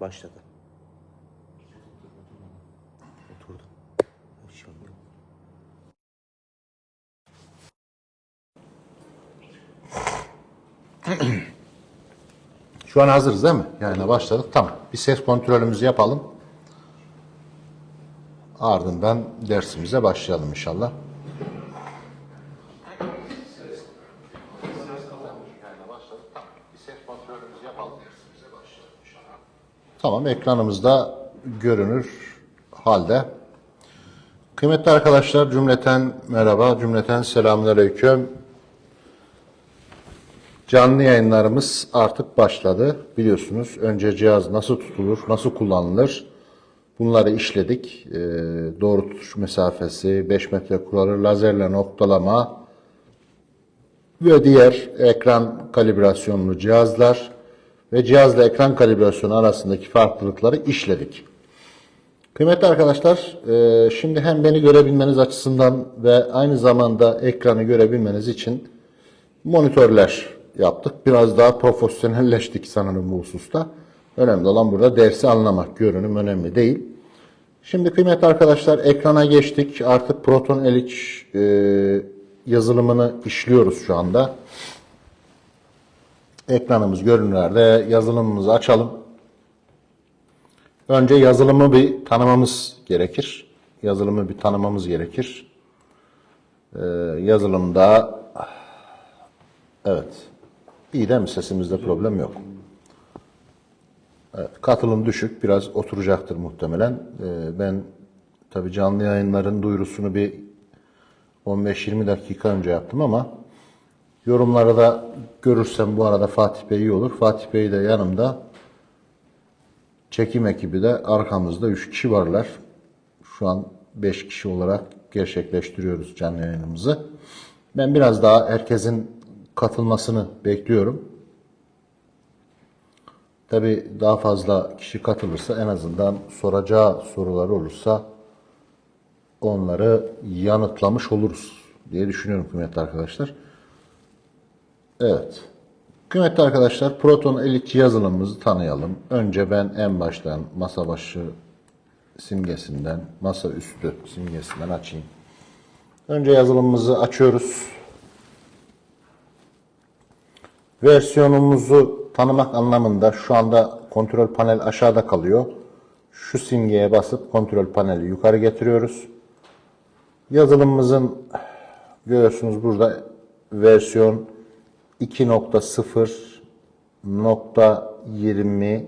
Başladı. Oturdu. Şu an yok. Şu an hazırız değil mi? Yayına başladık. Tamam. Bir ses kontrolümüzü yapalım. Ardından dersimize başlayalım inşallah. Tamam, ekranımızda görünür halde. Kıymetli arkadaşlar, cümleten merhaba, cümleten selamünaleyküm. Canlı yayınlarımız artık başladı. Biliyorsunuz önce cihaz nasıl tutulur, nasıl kullanılır bunları işledik. Ee, doğru tutuş mesafesi, 5 metre kuralı, lazerle noktalama ve diğer ekran kalibrasyonlu cihazlar ve cihazla ekran kalibrasyonu arasındaki farklılıkları işledik. Kıymetli arkadaşlar, e, şimdi hem beni görebilmeniz açısından ve aynı zamanda ekranı görebilmeniz için monitörler yaptık. Biraz daha profesyonelleştik sanırım bu hususta. Önemli olan burada dersi anlamak, görünüm önemli değil. Şimdi kıymetli arkadaşlar ekrana geçtik. Artık Proton Elic e, yazılımını işliyoruz şu anda. Ekranımız görünürlerde yazılımımızı açalım. Önce yazılımı bir tanımamız gerekir. Yazılımı bir tanımamız gerekir. Ee, yazılımda evet iyi değil mi? Sesimizde problem yok. Evet, katılım düşük. Biraz oturacaktır muhtemelen. Ee, ben tabii canlı yayınların duyurusunu bir 15-20 dakika önce yaptım ama yorumları da görürsem bu arada Fatih Bey iyi olur. Fatih Bey de yanımda. Çekim ekibi de arkamızda 3 kişi varlar. Şu an 5 kişi olarak gerçekleştiriyoruz canlı yayınımızı. Ben biraz daha herkesin katılmasını bekliyorum. Tabi daha fazla kişi katılırsa en azından soracağı soruları olursa onları yanıtlamış oluruz diye düşünüyorum kıymetli arkadaşlar. Evet. Kıymetli arkadaşlar Proton Elite yazılımımızı tanıyalım. Önce ben en baştan masa başı simgesinden, masa üstü simgesinden açayım. Önce yazılımımızı açıyoruz. Versiyonumuzu tanımak anlamında şu anda kontrol panel aşağıda kalıyor. Şu simgeye basıp kontrol paneli yukarı getiriyoruz. Yazılımımızın görüyorsunuz burada versiyon 2.0.20